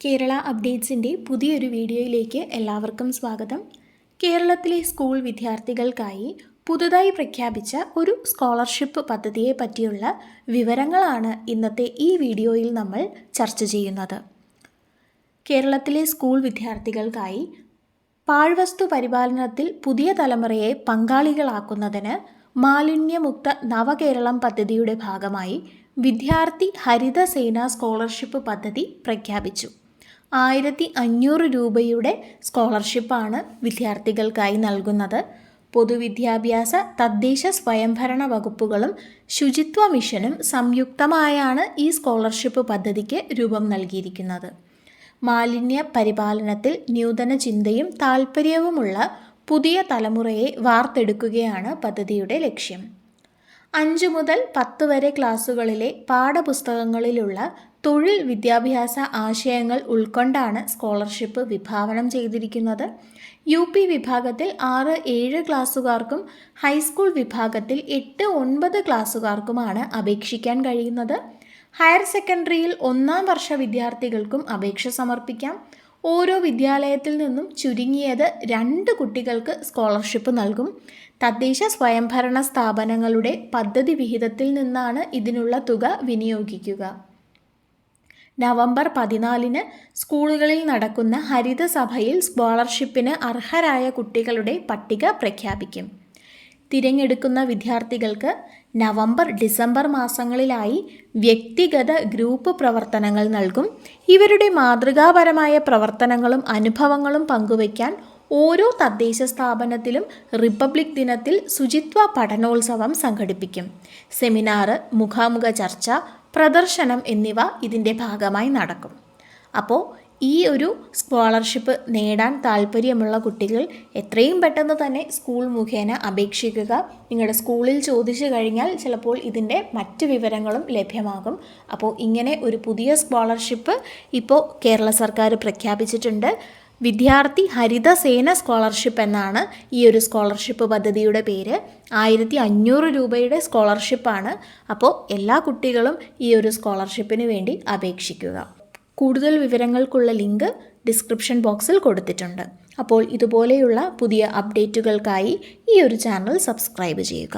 കേരള അപ്ഡേറ്റ്സിന്റെ പുതിയൊരു വീഡിയോയിലേക്ക് എല്ലാവർക്കും സ്വാഗതം. കേരളത്തിലെ സ്കൂൾ വിദ്യാർത്ഥികൾക്കായി പുതുതായി പ്രഖ്യാപിച്ച ഒരു സ്കോളർഷിപ്പ് പദ്ധതിയെ പറ്റിയുള്ള വിവരങ്ങളാണ് ഇന്നത്തെ ഈ വീഡിയോയിൽ നമ്മൾ ചർച്ച ചെയ്യുന്നത്. കേരളത്തിലെ സ്കൂൾ വിദ്യാർത്ഥികൾക്കായി പാഴ്വസ്തു പരിപാലനത്തിൽ പുതിയ തലമുറയെ പങ്കാളികളാക്കുന്നതിന് മാലിന്യമുക്ത നവകേരളം പദ്ധതിയുടെ ഭാഗമായി വിദ്യാർത്ഥി ഹരിത സേന സ്കോളർഷിപ്പ് പദ്ധതി പ്രഖ്യാപിച്ചു. ആയിരത്തി അഞ്ഞൂറ് രൂപയുടെ സ്കോളർഷിപ്പാണ് വിദ്യാർത്ഥികൾക്കായി നൽകുന്നത്. പൊതുവിദ്യാഭ്യാസ തദ്ദേശ സ്വയംഭരണ വകുപ്പുകളും ശുചിത്വ മിഷനും സംയുക്തമായാണ് ഈ സ്കോളർഷിപ്പ് പദ്ധതിക്ക് രൂപം നൽകിയിരിക്കുന്നത്. മാലിന്യ പരിപാലനത്തിൽ നൂതന ചിന്തയും താൽപ്പര്യവുമുള്ള പുതിയ തലമുറയെ വാർത്തെടുക്കുകയാണ് പദ്ധതിയുടെ ലക്ഷ്യം. അഞ്ചു മുതൽ പത്ത് വരെ ക്ലാസ്സുകളിലെ പാഠപുസ്തകങ്ങളിലുള്ള തൊഴിൽ വിദ്യാഭ്യാസ ആശയങ്ങൾ ഉൾക്കൊണ്ടാണ് സ്കോളർഷിപ്പ് വിഭാവനം ചെയ്തിരിക്കുന്നത്. യു പി വിഭാഗത്തിൽ ആറ് ഏഴ് ക്ലാസ്സുകാർക്കും ഹൈസ്കൂൾ വിഭാഗത്തിൽ എട്ട് ഒൻപത് ക്ലാസ്സുകാർക്കുമാണ് അപേക്ഷിക്കാൻ കഴിയുന്നത്. ഹയർ സെക്കൻഡറിയിൽ ഒന്നാം വർഷ വിദ്യാർത്ഥികൾക്കും അപേക്ഷ സമർപ്പിക്കാം. ഓരോ വിദ്യാലയത്തിൽ നിന്നും ചുരുങ്ങിയത് രണ്ട് കുട്ടികൾക്ക് സ്കോളർഷിപ്പ് നൽകും. തദ്ദേശ സ്വയംഭരണ സ്ഥാപനങ്ങളുടെ പദ്ധതി വിഹിതത്തിൽ നിന്നാണ് ഇതിനുള്ള തുക വിനിയോഗിക്കുക. നവംബർ പതിനാലിന് സ്കൂളുകളിൽ നടക്കുന്ന ഹരിത സഭയിൽ സ്കോളർഷിപ്പിന് അർഹരായ കുട്ടികളുടെ പട്ടിക പ്രഖ്യാപിക്കും. തിരഞ്ഞെടുക്കുന്ന വിദ്യാർത്ഥികൾക്ക് നവംബർ ഡിസംബർ മാസങ്ങളിലായി വ്യക്തിഗത ഗ്രൂപ്പ് പ്രവർത്തനങ്ങൾ നൽകും. ഇവരുടെ മാതൃകാപരമായ പ്രവർത്തനങ്ങളും അനുഭവങ്ങളും പങ്കുവയ്ക്കാൻ ഓരോ തദ്ദേശ സ്ഥാപനത്തിലും റിപ്പബ്ലിക് ദിനത്തിൽ ശുചിത്വ പഠനോത്സവം സംഘടിപ്പിക്കും. സെമിനാർ മുഖാമുഖ ചർച്ച പ്രദർശനം എന്നിവ ഇതിന്റെ ഭാഗമായി നടക്കും. അപ്പോൾ ഈ ഒരു സ്കോളർഷിപ്പ് നേടാൻ താല്പര്യമുള്ള കുട്ടികൾ എത്രയും പെട്ടെന്ന് തന്നെ സ്കൂൾ മുഖേന അപേക്ഷിക്കുക. നിങ്ങളുടെ സ്കൂളിൽ ചോദിച്ചു കഴിഞ്ഞാൽ ചിലപ്പോൾ ഇതിന്റെ മറ്റ് വിവരങ്ങളും ലഭ്യമാകും. അപ്പോൾ ഇങ്ങനെ ഒരു പുതിയ സ്കോളർഷിപ്പ് ഇപ്പോൾ കേരള സർക്കാർ പ്രഖ്യാപിച്ചിട്ടുണ്ട്. വിദ്യാർത്ഥി ഹരിത സേന സ്കോളർഷിപ്പ് എന്നാണ് ഈ ഒരു സ്കോളർഷിപ്പ് പദ്ധതിയുടെ പേര്. ആയിരത്തി അഞ്ഞൂറ് രൂപയുടെ സ്കോളർഷിപ്പാണ് അപ്പോൾ എല്ലാ കുട്ടികളും ഈ ഒരു സ്കോളർഷിപ്പിന് വേണ്ടി അപേക്ഷിക്കുക. കൂടുതൽ വിവരങ്ങൾക്കുള്ള ലിങ്ക് ഡിസ്ക്രിപ്ഷൻ ബോക്സിൽ കൊടുത്തിട്ടുണ്ട്. അപ്പോൾ ഇതുപോലെയുള്ള പുതിയ അപ്ഡേറ്റുകൾക്കായി ഈ ഒരു ചാനൽ സബ്സ്ക്രൈബ് ചെയ്യുക.